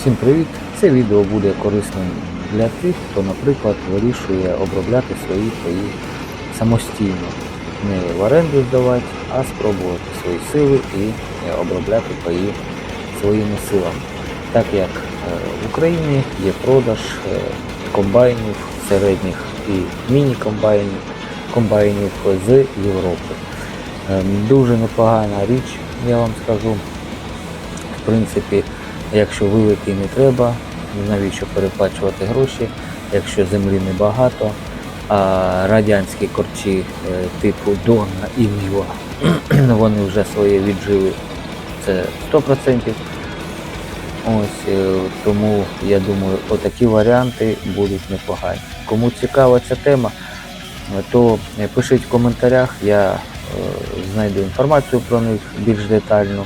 Всім привіт! Це відео буде корисним для тих, хто, наприклад, вирішує обробляти свої паї самостійно. Не в оренду здавати, а спробувати свої сили і е, обробляти паї своїми силами. Так як е, в Україні є продаж е, комбайнів середніх і міні-комбайнів комбайнів з Європи. Е, Дуже непогана річ, я вам скажу. В принципі, якщо великий не треба, навіщо переплачувати гроші, якщо землі небагато, а радянські корчі е, типу Донна і Міла, вони вже своє віджили. Це 100%. Ось е, тому я думаю, отакі варіанти будуть непогані. Кому цікава ця тема, е, то пишіть в коментарях, я знайду інформацію про них більш детально.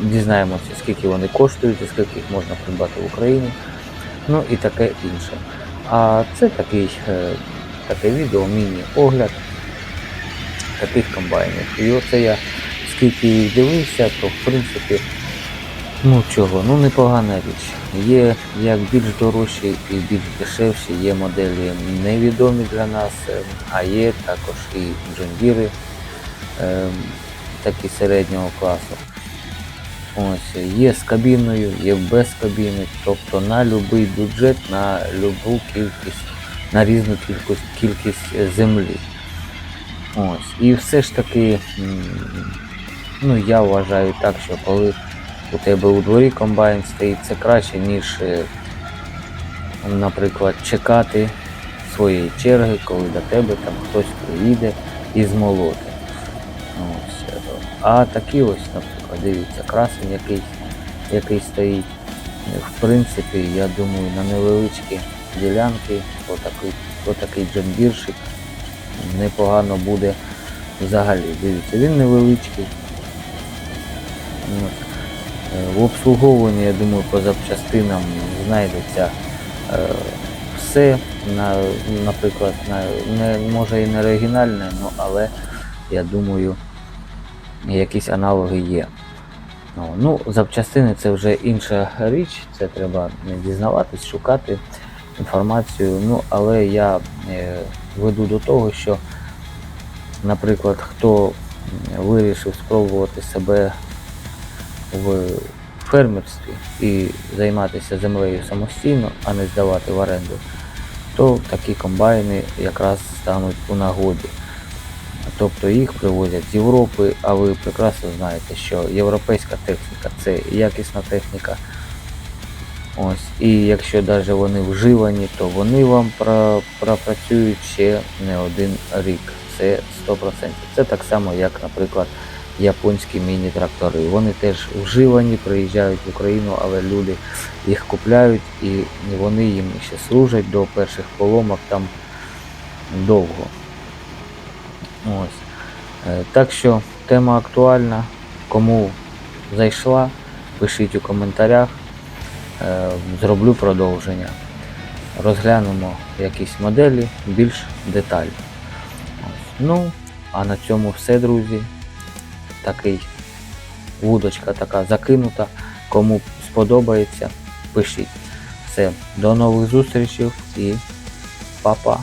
Дізнаємося, скільки вони коштують скільки їх можна придбати в Україні. Ну і таке інше. А це такий, е, таке відео, міні-огляд таких комбайнів. І оце я скільки їх дивився, то в принципі, ну чого, ну непогана річ. Є як більш дорожчі і більш дешевші, є моделі невідомі для нас, е, а є також і джондіри е, такі середнього класу. Ось, є з кабіною, є без кабіни, тобто на будь-який бюджет, на любу кількість, на різну кількість, кількість е, землі. Ось. І все ж таки, ну я вважаю так, що коли у тебе у дворі комбайн стоїть, це краще, ніж, е, наприклад, чекати своєї черги, коли до тебе там хтось приїде і змолоти. Ось. е, А такі ось, наприклад, дивіться, красень який, який стоїть. В принципі, я думаю, на невеличкі ділянки отакий, отакий джамбіршик непогано буде взагалі. Дивіться, він невеличкий. Е, В обслуговуванні, я думаю, по запчастинам знайдеться е, все, на, наприклад, на, не, може і не оригінальне, ну, але я думаю, якісь аналоги є. Ну, ну, запчастини це вже інша річ, це треба дізнаватись, шукати інформацію. Ну, але я е, веду до того, що, наприклад, хто вирішив спробувати себе в фермерстві і займатися землею самостійно, а не здавати в оренду, то такі комбайни якраз стануть у нагоді. Тобто їх привозять з Європи, а ви прекрасно знаєте, що європейська техніка це якісна техніка. Ось. І якщо навіть вони вживані, то вони вам пропрацюють ще не один рік. Це 100%. Це так само, як, наприклад, японські міні-трактори. Вони теж вживані, приїжджають в Україну, але люди їх купляють і вони їм ще служать до перших поломок там довго. Ось. Е, Так що тема актуальна. Кому зайшла, пишіть у коментарях. Е, Зроблю продовження. Розглянемо якісь моделі більш детально. Ось. Ну, а на цьому все, друзі. Такий вудочка така закинута. Кому сподобається, пишіть. Все, до нових зустрічей і па-па.